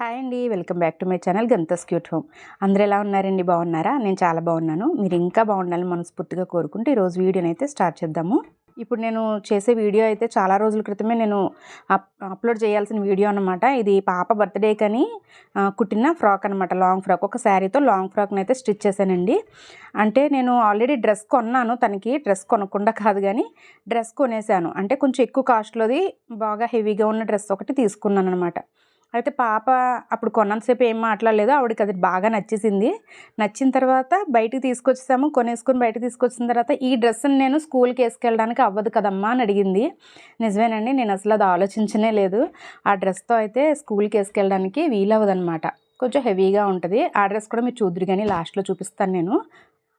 Hi అండి. Welcome back to my channel గంతస్ cute home. అందరు ఎలా ఉన్నారండి? బాగున్నారా? నేను చాలా బాగున్నాను. మీరు ఇంకా బాగుండాలని మనస్ఫూర్తిగా కోరుకుంటే ఈరోజు వీడియోని అయితే స్టార్ట్ చేద్దాము. ఇప్పుడు నేను చేసే వీడియో అయితే చాలా రోజుల క్రితమే నేను అప్ అప్లోడ్ చేయాల్సిన వీడియో అనమాట ఇది పాప బర్త్డే కని కుట్టిన ఫ్రాక్ అనమాట లాంగ్ ఫ్రాక్. ఒక శారీతో లాంగ్ ఫ్రాక్ని అయితే స్టిచ్ చేశానండి. అంటే నేను ఆల్రెడీ డ్రెస్ కొన్నాను. తనకి డ్రెస్ కొనకుండా కాదు కానీ డ్రెస్ కొనేసాను. అంటే కొంచెం ఎక్కువ కాస్ట్లోది బాగా హెవీగా ఉన్న డ్రెస్ ఒకటి తీసుకున్నాను అనమాట అయితే పాప అప్పుడు కొన్నంతసేపు ఏం మాట్లాడలేదు. ఆవిడకి అది బాగా నచ్చేసింది. నచ్చిన తర్వాత బయటికి తీసుకొచ్చేసాము. కొనేసుకొని బయటకు తీసుకొచ్చిన తర్వాత ఈ డ్రెస్ని నేను స్కూల్కి వేసుకెళ్ళడానికి అవ్వదు కదమ్మా అని అడిగింది. నిజమేనండి నేను అసలు అది ఆలోచించనే లేదు. ఆ డ్రెస్తో అయితే స్కూల్కి వేసుకెళ్ళడానికి వీలవ్వదనమాట కొంచెం హెవీగా ఉంటుంది. ఆ డ్రెస్ కూడా మీరు చూద్దరు కానీ లాస్ట్లో చూపిస్తాను నేను.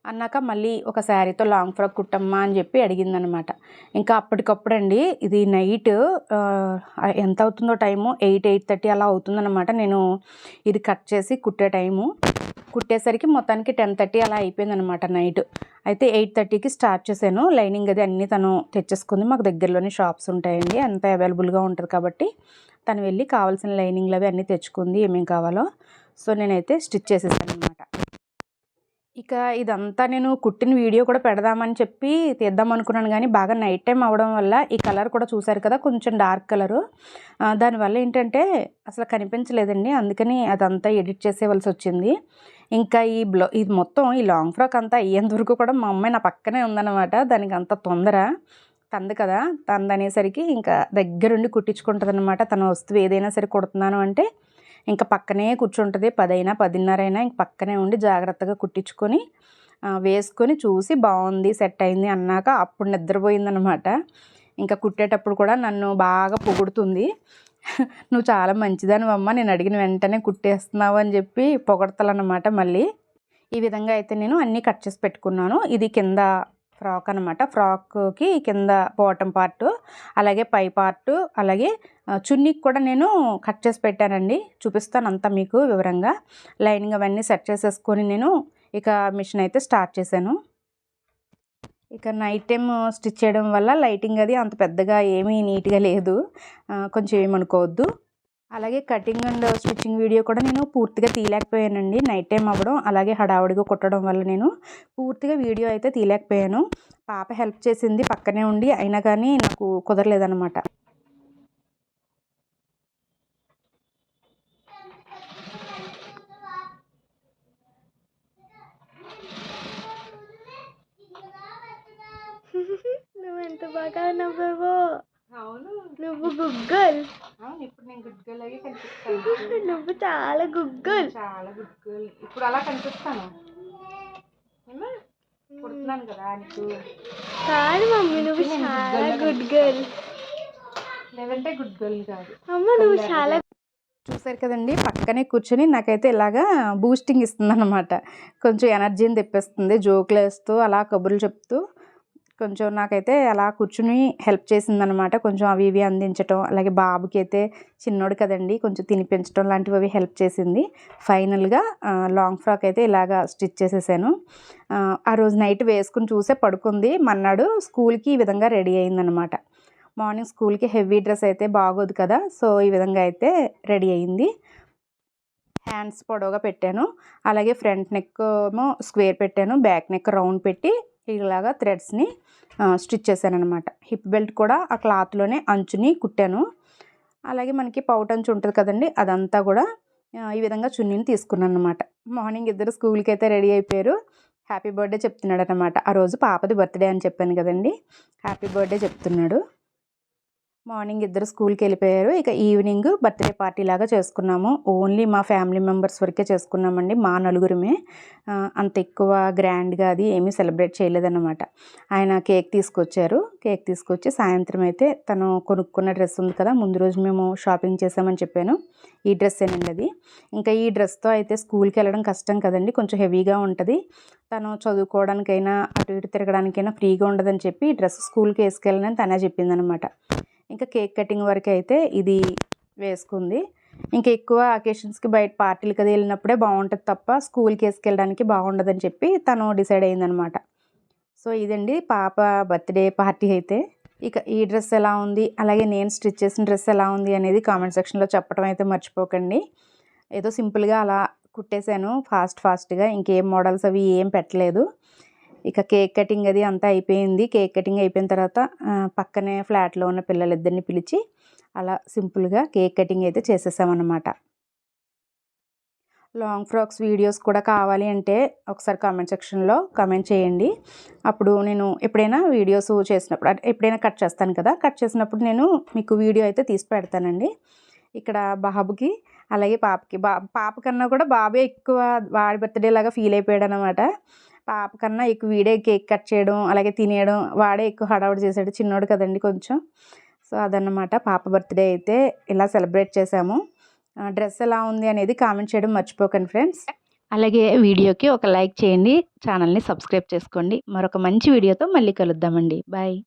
అన్నాక మళ్ళీ ఒక శారీతో లాంగ్ ఫ్రాక్ కుట్టమ్మా అని చెప్పి అడిగిందనమాట. ఇంకా అప్పటికప్పుడండి ఇది నైట్ ఎంత అవుతుందో టైము? ఎయిట్ ఎయిట్ థర్టీ అలా అవుతుందన్నమాట నేను ఇది కట్ చేసి కుట్టే టైము. కుట్టేసరికి మొత్తానికి టెన్ థర్టీ అలా అయిపోయిందనమాట నైట్. అయితే ఎయిట్ థర్టీకి స్టార్ట్ చేశాను. లైనింగ్ అది అన్నీ తను తెచ్చేసుకుంది. మాకు దగ్గరలోనే షాప్స్ ఉంటాయండి. అంత అవైలబుల్గా ఉంటుంది కాబట్టి తను వెళ్ళి కావాల్సిన లైనింగ్లు అవి అన్నీ తెచ్చుకుంది ఏమేం కావాలో. సో నేనైతే స్టిచ్ చేసేసాను అనమాట ఇక ఇదంతా నేను కుట్టిన వీడియో కూడా పెడదామని చెప్పి తీద్దాం అనుకున్నాను కానీ బాగా నైట్ టైం అవడం వల్ల ఈ కలర్ కూడా చూసారు కదా కొంచెం డార్క్ కలరు దానివల్ల ఏంటంటే అసలు కనిపించలేదండి. అందుకని అదంతా ఎడిట్ చేసేవలసి వచ్చింది. ఇంకా ఈ బ్లౌ ఇది మొత్తం ఈ లాంగ్ ఫ్రాక్ అంతా అయ్యేంత వరకు కూడా మా అమ్మాయి నా పక్కనే ఉందన్నమాట. దానికి అంత తొందర తంది కదా తంది అనేసరికి ఇంకా దగ్గరుండి కుట్టించుకుంటుంది అనమాట తన వస్తువు ఏదైనా సరే కుడుతున్నాను అంటే ఇంకా పక్కనే కూర్చుంటుంది. పదైనా పదిన్నర అయినా ఇంక పక్కనే ఉండి జాగ్రత్తగా కుట్టించుకొని వేసుకొని చూసి బాగుంది సెట్ అయింది అన్నాక అప్పుడు నిద్రపోయిందనమాట. ఇంకా కుట్టేటప్పుడు కూడా నన్ను బాగా పొగుడుతుంది. నువ్వు చాలా మంచిదాని అమ్మ నేను అడిగిన వెంటనే కుట్టేస్తున్నావు అని చెప్పి పొగడతలన్నమాట మళ్ళీ. ఈ విధంగా అయితే నేను అన్నీ కట్ చేసి పెట్టుకున్నాను. ఇది కింద ఫ్రాక్ అనమాట ఫ్రాక్కి కింద బాటమ్ పార్ట్ అలాగే పై పార్ట్ అలాగే చున్నీకి కూడా నేను కట్ చేసి పెట్టానండి. చూపిస్తాను అంతా మీకు వివరంగా. లైనింగ్ అవన్నీ సెట్ చేసేసుకొని నేను ఇక మిషన్ అయితే స్టార్ట్ చేశాను. ఇక నైట్ టైం స్టిచ్ చేయడం వల్ల లైటింగ్ అది అంత పెద్దగా ఏమీ నీట్గా లేదు. కొంచెం ఏమనుకోవద్దు. అలాగే కటింగ్ అండ్ స్టిచ్చింగ్ వీడియో కూడా నేను పూర్తిగా తీయలేకపోయానండి. నైట్ టైం అవ్వడం అలాగే హడావుడిగా కుట్టడం వల్ల నేను పూర్తిగా వీడియో అయితే తీయలేకపోయాను. పాప హెల్ప్ చేసింది పక్కనే ఉండి అయినా కానీ నాకు కుదరలేదన్నమాట. నువ్వు ఎంత బాగా నవ్వావో. అవును. నువ్వు గుగ్గల్. ఇప్పుడు నేను గుడ్ గర్ల్ అయ్యి కనిపిస్తాను. నువ్వు చాలా గుగ్గల్. చాలా గుడ్ గర్ల్ ఇప్పుడు అలా కనిపిస్తాను. ఏమ్మా? కుడుతున్నాను కదా నీకు. కాదు మమ్మీ నువ్వు చాలా గుడ్ గర్ల్ లేదంటే గుడ్ గర్ల్ కాదు. అమ్మ నువ్వు చాలా చూసారు కదండి పక్కనే కూర్చొని నాకైతే ఇలాగా బూస్టింగ్ ఇస్తుంది అనమాట కొంచెం ఎనర్జీని తెప్పిస్తుంది జోకులు వేస్తూ అలా కబుర్లు చెప్తూ. కొంచెం నాకైతే అలా కూర్చుని హెల్ప్ చేసిందనమాట. కొంచెం అవి ఇవి అందించటం అలాగే బాబుకి అయితే చిన్నోడు కదండి కొంచెం తినిపించడం లాంటివి అవి హెల్ప్ చేసింది. ఫైనల్గా లాంగ్ ఫ్రాక్ అయితే ఇలాగా స్టిచ్ చేసేసాను. ఆ, రోజు నైట్ వేసుకుని చూసే పడుకుంది. మన్నాడు స్కూల్కి ఈ విధంగా రెడీ అయిందనమాట. మార్నింగ్ స్కూల్కి హెవీ డ్రెస్ అయితే బాగోదు కదా సో ఈ విధంగా అయితే రెడీ అయింది. హ్యాండ్స్ పొడవుగా పెట్టాను. అలాగే ఫ్రంట్ నెక్ ఏమో స్క్వేర్ పెట్టాను. బ్యాక్ నెక్ రౌండ్ పెట్టి ఇలాగా థ్రెడ్స్ని స్టిచ్ చేశాను అనమాట హిప్ బెల్ట్ కూడా ఆ క్లాత్లోనే అంచుని కుట్టాను. అలాగే మనకి పౌట్ అంచు ఉంటుంది కదండి అదంతా కూడా ఈ విధంగా చున్నీని తీసుకున్నాను అనమాట మార్నింగ్ ఇద్దరు స్కూల్కి అయితే రెడీ అయిపోయారు. హ్యాపీ బర్త్డే చెప్తున్నాడు అనమాట ఆ రోజు పాపది బర్త్డే అని చెప్పాను కదండి. హ్యాపీ బర్త్డే చెప్తున్నాడు. మార్నింగ్ ఇద్దరు స్కూల్కి వెళ్ళిపోయారు. ఇక ఈవినింగ్ బర్త్డే పార్టీ లాగా చేసుకున్నాము. ఓన్లీ మా ఫ్యామిలీ మెంబర్స్ వరకే చేసుకున్నామండి మా నలుగురమే. అంత ఎక్కువ గ్రాండ్గా అది ఏమీ సెలబ్రేట్ చేయలేదన్నమాట. ఆయన కేక్ తీసుకొచ్చారు. కేక్ తీసుకొచ్చి సాయంత్రం అయితే తను కొనుక్కున్న డ్రెస్ ఉంది కదా ముందు రోజు మేము షాపింగ్ చేసామని చెప్పాను. ఈ డ్రెస్ ఏనండి అది. ఇంకా ఈ డ్రెస్తో అయితే స్కూల్కి వెళ్ళడం కష్టం కదండి కొంచెం హెవీగా ఉంటుంది. తను చదువుకోవడానికైనా అటు ఇటు తిరగడానికైనా ఫ్రీగా ఉండదని చెప్పి ఈ డ్రెస్ స్కూల్కి వేసుకెళ్ళనని తనే చెప్పిందనమాట ఇంకా కేక్ కటింగ్ వరకు అయితే ఇది వేసుకుంది. ఇంకా ఎక్కువ అకేషన్స్కి బయట పార్టీలకి అది వెళ్ళినప్పుడే బాగుంటుంది తప్ప స్కూల్కి వేసుకెళ్ళడానికి బాగుండదని చెప్పి తను డిసైడ్ అయిందనమాట. సో ఇదండి పాప బర్త్డే పార్టీ అయితే. ఇక ఈ డ్రెస్ ఎలా ఉంది? అలాగే నేను స్టిచ్ చేసిన డ్రెస్ ఎలా ఉంది అనేది కామెంట్ సెక్షన్లో చెప్పడం అయితే మర్చిపోకండి. ఏదో సింపుల్గా అలా కుట్టేశాను. ఫాస్ట్ ఫాస్ట్గా ఇంకేం మోడల్స్ అవి ఏం పెట్టలేదు. ఇక కేక్ కటింగ్ అది అంతా అయిపోయింది. కేక్ కటింగ్ అయిపోయిన తర్వాత పక్కనే ఫ్లాట్లో ఉన్న పిల్లలిద్దరిని పిలిచి అలా సింపుల్గా కేక్ కటింగ్ అయితే చేసేసామన్నమాట. లాంగ్ ఫ్రాక్స్ వీడియోస్ కూడా కావాలి అంటే ఒకసారి కామెంట్ సెక్షన్లో కామెంట్ చేయండి. అప్పుడు నేను ఎప్పుడైనా వీడియోస్ చేసినప్పుడు ఎప్పుడైనా కట్ చేస్తాను కదా కట్ చేసినప్పుడు నేను మీకు వీడియో అయితే తీసి పెడతానండి. ఇక్కడ బాబుకి అలాగే పాపకి బా పాప కన్నా కూడా బాబే ఎక్కువ వాడి బర్త్డే లాగా ఫీల్ అయిపోయాడు అనమాట పాప కన్నా ఎక్కువ వీడే కేక్ కట్ చేయడం అలాగే తినేయడం వాడే ఎక్కువ హడావుడి చేశాడు చిన్నోడు కదండి కొంచెం. సో అదన్నమాట. పాప బర్త్డే అయితే ఇలా సెలబ్రేట్ చేసాము డ్రెస్ ఎలా ఉంది అనేది కామెంట్ చేయడం మర్చిపోకండి ఫ్రెండ్స్. అలాగే వీడియోకి ఒక లైక్ చేయండి ఛానల్ని సబ్స్క్రైబ్ చేసుకోండి. మరొక మంచి వీడియోతో మళ్ళీ కలుద్దామండి. బాయ్.